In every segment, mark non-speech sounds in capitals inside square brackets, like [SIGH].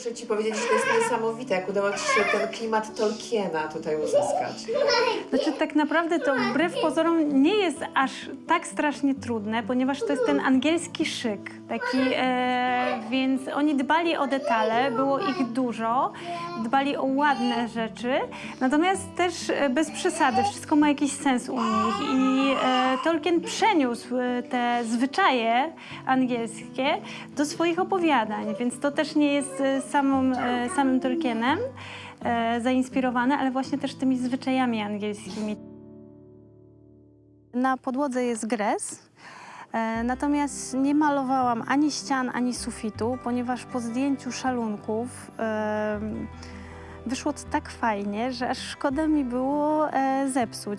Muszę ci powiedzieć, że to jest niesamowite, jak udało ci się ten klimat Tolkiena tutaj uzyskać. Znaczy tak naprawdę to wbrew pozorom nie jest aż tak strasznie trudne, ponieważ to jest ten angielski szyk. Taki, e, więc oni dbali o detale, było ich dużo, dbali o ładne rzeczy, natomiast też e, bez przesady, wszystko ma jakiś sens u nich i e, Tolkien przeniósł e, te zwyczaje angielskie do swoich opowiadań, więc to też nie jest e, samą, e, samym Tolkienem e, zainspirowane, ale właśnie też tymi zwyczajami angielskimi. Na podłodze jest gres, e, natomiast nie malowałam ani ścian, ani sufitu, ponieważ po zdjęciu szalunków wyszło to tak fajnie, że aż szkoda mi było zepsuć.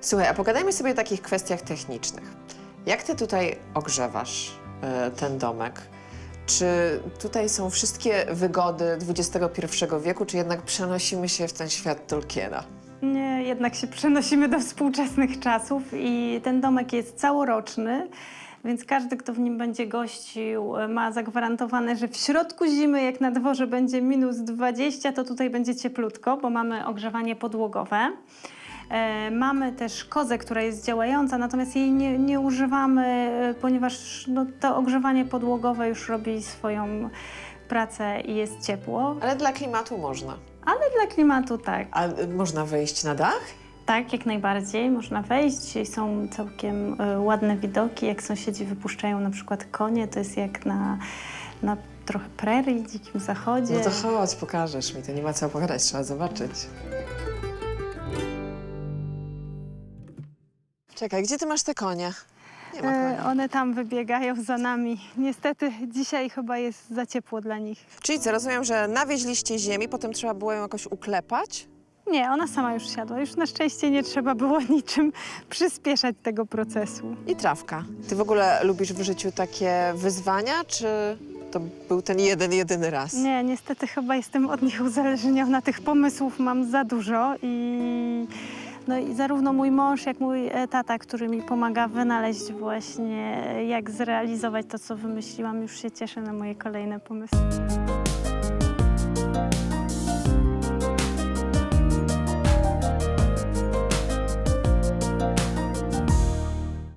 Słuchaj, a pogadajmy sobie o takich kwestiach technicznych. Jak ty tutaj ogrzewasz ten domek? Czy tutaj są wszystkie wygody XXI wieku, czy jednak przenosimy się w ten świat Tolkiena? Nie, jednak się przenosimy do współczesnych czasów i ten domek jest całoroczny, więc każdy, kto w nim będzie gościł, ma zagwarantowane, że w środku zimy, jak na dworze będzie minus 20, to tutaj będzie cieplutko, bo mamy ogrzewanie podłogowe. E, mamy też kozę, która jest działająca, natomiast jej nie, nie używamy, e, ponieważ no, to ogrzewanie podłogowe już robi swoją pracę i jest ciepło. Ale dla klimatu można. Ale dla klimatu tak. A y, można wejść na dach? Tak, jak najbardziej. Można wejść są całkiem e, ładne widoki. Jak sąsiedzi wypuszczają na przykład konie, to jest jak na, na trochę prerii, dzikim zachodzie. No to chodź, pokażesz mi. To nie ma co opowiadać, trzeba zobaczyć. Czekaj, gdzie ty masz te konie? Nie ma E, koni. one tam wybiegają za nami. Niestety dzisiaj chyba jest za ciepło dla nich. Czyli co, rozumiem, że nawieźliście ziemi, potem trzeba było ją jakoś uklepać? Nie, ona sama już siadła. Już na szczęście nie trzeba było [LAUGHS] niczym przyspieszać tego procesu. I trawka. Ty w ogóle lubisz w życiu takie wyzwania, czy to był ten jeden, jedyny raz? Nie, niestety chyba jestem od nich uzależniona. Tych pomysłów mam za dużo i, no i zarówno mój mąż, jak mój e, tata, który mi pomaga wynaleźć właśnie, jak zrealizować to, co wymyśliłam, już się cieszę na moje kolejne pomysły.